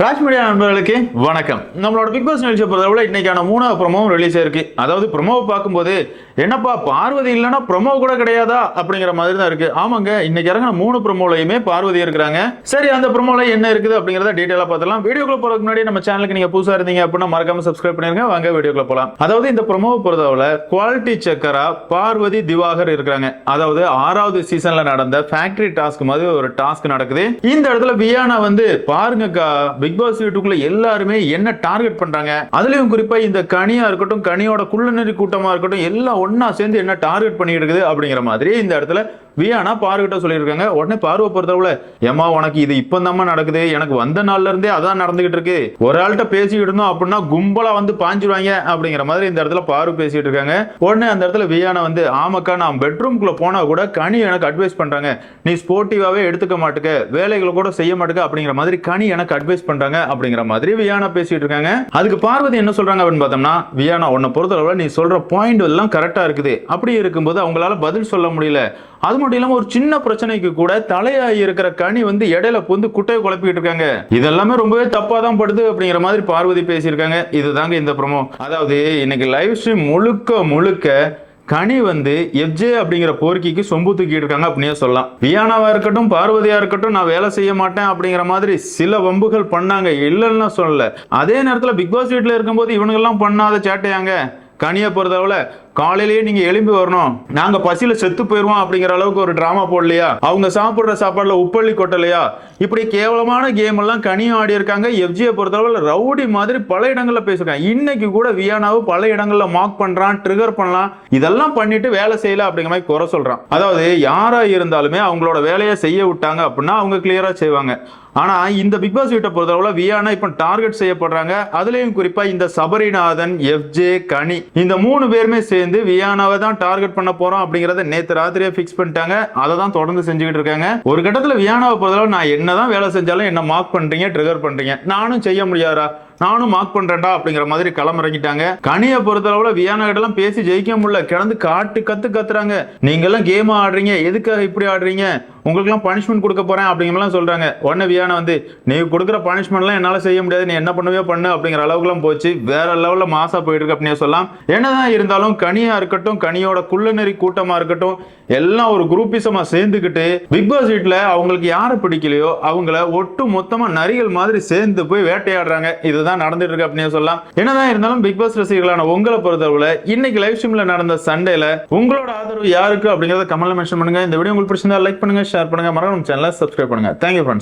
Raj media நண்பர்களுக்கு வணக்கம். நம்மளோட பிக் பாஸ் நிகழ்ச்சியை பொறுத்தவரை இன்னைக்கான மூணாவது ப்ரொமோவும் ரிலீஸ் ஆயிருக்கு. அதாவது ப்ரொமோவை பார்க்கும்போது என்னப்பா பார்வதி இல்லைன்னா ப்ரொமோ கூட கிடையாதா? அப்படிங்கிற மாதிரி தான் இருக்கு. ஆமாங்க இன்னைக்கு இறங்கின மூணு ப்ரொமோலையுமே பார்வதி இருக்கிறாங்க. சரி அந்த ப்ரொமோல என்ன இருக்குது அப்படிங்கறத டீட்டெயிலாக பார்த்தலாம் வீடியோக்குள்ள போறதுக்கு முன்னாடி நம்ம சேனலுக்கு நீங்க புதுசா இருந்தீங்க அப்படின்னா மறக்காம சப்ஸ்கிரைப் பண்ணிருங்க. வாங்க வீடியோக்குள்ள போகலாம் அதாவது இந்த ப்ரொமோவை பொறுத்தவரை குவாலிட்டி செக்கரா பார்வதி திவாகர் இருக்கிறாங்க. அதாவது ஆறாவது சீசன்ல நடந்த ஃபேக்டரி டாஸ்க் மாதிரி ஒரு டாஸ்க் நடக்குது. இந்த இடத்துல வியானா வந்து பாருங்கக்கா பிக் பாஸ் வீட்டுக்குள்ள எல்லாருமே என்ன டார்கெட் பண்றாங்க? அதுலயும் குறிப்பா இந்த கனியா இருக்கட்டும் கனியோட குள்ளநெறி கூட்டமா இருக்கட்டும் எல்லாம் ஒன்னா சேர்ந்து என்ன டார்கெட் பண்ணிட்டு இருக்குது அப்படிங்கிற மாதிரி இந்த இடத்துல வியானா பார்வகிட்ட சொல்லியிருக்காங்க. உடனே பார்வை பொறுத்தளவுல ஏமா உனக்கு இது இப்போ நடக்குது. எனக்கு வந்த நாள்ல இருந்தே அதான் நடந்துகிட்டு இருக்கு. ஒரு ஆள்கிட்ட பேசிக்கிட்டு இருந்தோம் அப்படின்னா கும்பலா வந்து பாஞ்சிருவாங்க. அப்படிங்கிற மாதிரி இந்த இடத்துல பாரு பேசிட்டு இருக்காங்க. உடனே அந்த இடத்துல வியானா வந்து ஆமாக்கா நான் பெட்ரூம்குள்ள போனா கூட கனி எனக்கு அட்வைஸ் பண்றாங்க. நீ ஸ்போர்ட்டிவாவே எடுத்துக்க மாட்டுக்க. வேலைகளை கூட செய்ய மாட்டுக்க. அப்படிங்கிற மாதிரி கனி எனக்கு அட்வைஸ் பண்றாங்க அப்படிங்கிற மாதிரி வியானா பேசிட்டு இருக்காங்க. அதுக்கு பார்வதி என்ன சொல்றாங்க அப்படின்னு பார்த்தோம்னா வியானா உன்னை பொறுத்தளவுல நீ சொல்ற பாயிண்ட் எல்லாம் கரெக்டா இருக்குது. அப்படி இருக்கும்போது அவங்களால பதில் சொல்ல முடியல. அது மட்டும் இல்லாம ஒரு சின்ன பிரச்சனைக்கு கூட தலையாய் இருக்கிற கனி வந்து இடையில பொந்து குட்டையை குழப்பிக்கிட்டு இருக்காங்க. இதெல்லாமே ரொம்பவே தப்பா தான் படுது அப்படிங்கிற மாதிரி பார்வதி பேசியிருக்காங்க. இதுதாங்க இந்த ப்ரமோ அதாவது இன்னைக்கு லைவ் ஸ்ட்ரீம் முழுக்க முழுக்க கனி வந்து எஃப்ஜே அப்படிங்கிற கோரிக்கைக்கு சொம்பு தூக்கிட்டு இருக்காங்க அப்படின்னே சொல்லலாம். வியானாவா இருக்கட்டும் பார்வதியா இருக்கட்டும் நான் வேலை செய்ய மாட்டேன் அப்படிங்கிற மாதிரி சில வம்புகள் பண்ணாங்க. இல்லைன்னு சொல்லல. அதே நேரத்தில் பிக் பாஸ் வீட்டில் இருக்கும்போது இவனுங்கெல்லாம் பண்ணாத சேட்டையாங்க. கனியை பொறுத்தளவுல காலையிலேயே நீங்க எழும்பி வரணும். நாங்க பசியில செத்து போயிருவோம் அப்படிங்கிற அளவுக்கு ஒரு டிராமா போடலையா? அவங்க சாப்பிடுற சாப்பாடுல உப்பள்ளி கொட்டலையா? இப்படி கேவலமான கேம் எல்லாம் கனியும் ஆடி இருக்காங்க. எஃப்ஜியை பொறுத்தளவில் ரவுடி மாதிரி பல இடங்கள்ல பேசிருக்காங்க இன்னைக்கு கூட வியானாவை பல இடங்கள்ல மார்க் பண்றான் ட்ரிகர் பண்ணலாம். இதெல்லாம் பண்ணிட்டு வேலை செய்யல அப்படிங்கிற மாதிரி குறை சொல்றான். அதாவது யாரா இருந்தாலுமே அவங்களோட வேலையை செய்ய விட்டாங்க அப்படின்னா அவங்க கிளியரா செய்வாங்க. ஆனா இந்த பிக் பாஸ் வீட்டை பொறுத்தளவுல வியானா இப்ப டார்கெட் செய்யப்படுறாங்க. அதுலயும் குறிப்பா இந்த சபரிநாதன் எஃப்ஜே கனி இந்த மூணு பேருமே சேர்ந்து வியானாவை தான் டார்கெட் பண்ண போறோம் அப்படிங்கறத நேத்து ராத்திரியே ஃபிக்ஸ் பண்ணிட்டாங்க. அதை தான் தொடர்ந்து செஞ்சுக்கிட்டு இருக்காங்க. ஒரு கட்டத்துல வியானாவை பொறுத்தளவு நான் என்னதான் வேலை செஞ்சாலும் என்ன மார்க் பண்றீங்க ட்ரிகர் பண்றீங்க. நானும் செய்ய முடியாதா? நானும் மார்க் பண்றேன்டா அப்படிங்கிற மாதிரி களமிறங்கிட்டாங்க. கனியை பொறுத்தளவுல வியானா கிட்டலாம் பேசி ஜெயிக்க முடியல. கிடந்து காட்டு கத்து கத்துறாங்க. நீங்க எல்லாம் கேம் ஆடுறீங்க. எதுக்காக இப்படி ஆடுறீங்க? உங்களுக்குலாம் பனிஷ்மெண்ட் கொடுக்க போறேன் அப்படிங்கலாம் சொல்றாங்க. உடனே வியானா வந்து நீ கொடுக்குற பனிஷ்மெண்ட்லாம் என்னால செய்ய முடியாது. நீ என்ன பண்ணவே பண்ணு அப்படிங்கிற அளவுக்குலாம் போச்சு. வேற லெவலில் மாசா போயிட்டு இருக்கு அப்படின்னு சொல்லலாம். என்னதான் இருந்தாலும் கனியா இருக்கட்டும் கனியோட குள்ளநெறி கூட்டமா இருக்கட்டும் எல்லாம் ஒரு குரூப்பிசமா சேர்ந்துக்கிட்டு பிக் பாஸ் வீட்டில் அவங்களுக்கு யாரை பிடிக்கலையோ அவங்கள ஒட்டு மொத்தமா நரிகள் மாதிரி சேர்ந்து போய் வேட்டையாடுறாங்க. இதுதான் நடந்துட்டு இருக்கு அப்படின்னு சொல்லலாம். என்னதான் இருந்தாலும் பிக் பாஸ் ரசிகர்களான உங்களை பொறுத்தவரை இன்னைக்கு லைவ் ஸ்ட்ரீம்ல நடந்த சண்டேல உங்களோட ஆதரவு யாருக்கு அப்படிங்கறத கமெண்ட்ல மென்ஷன் பண்ணுங்க. இந்த வீடியோ உங்களுக்கு பிடிச்சிருந்தா லைக் பண்ணுங்க ஷேர் பண்ணுங்க. மறக்காம சேனலை சப்ஸ்கிரைப் பண்ணுங்க. Thank you friends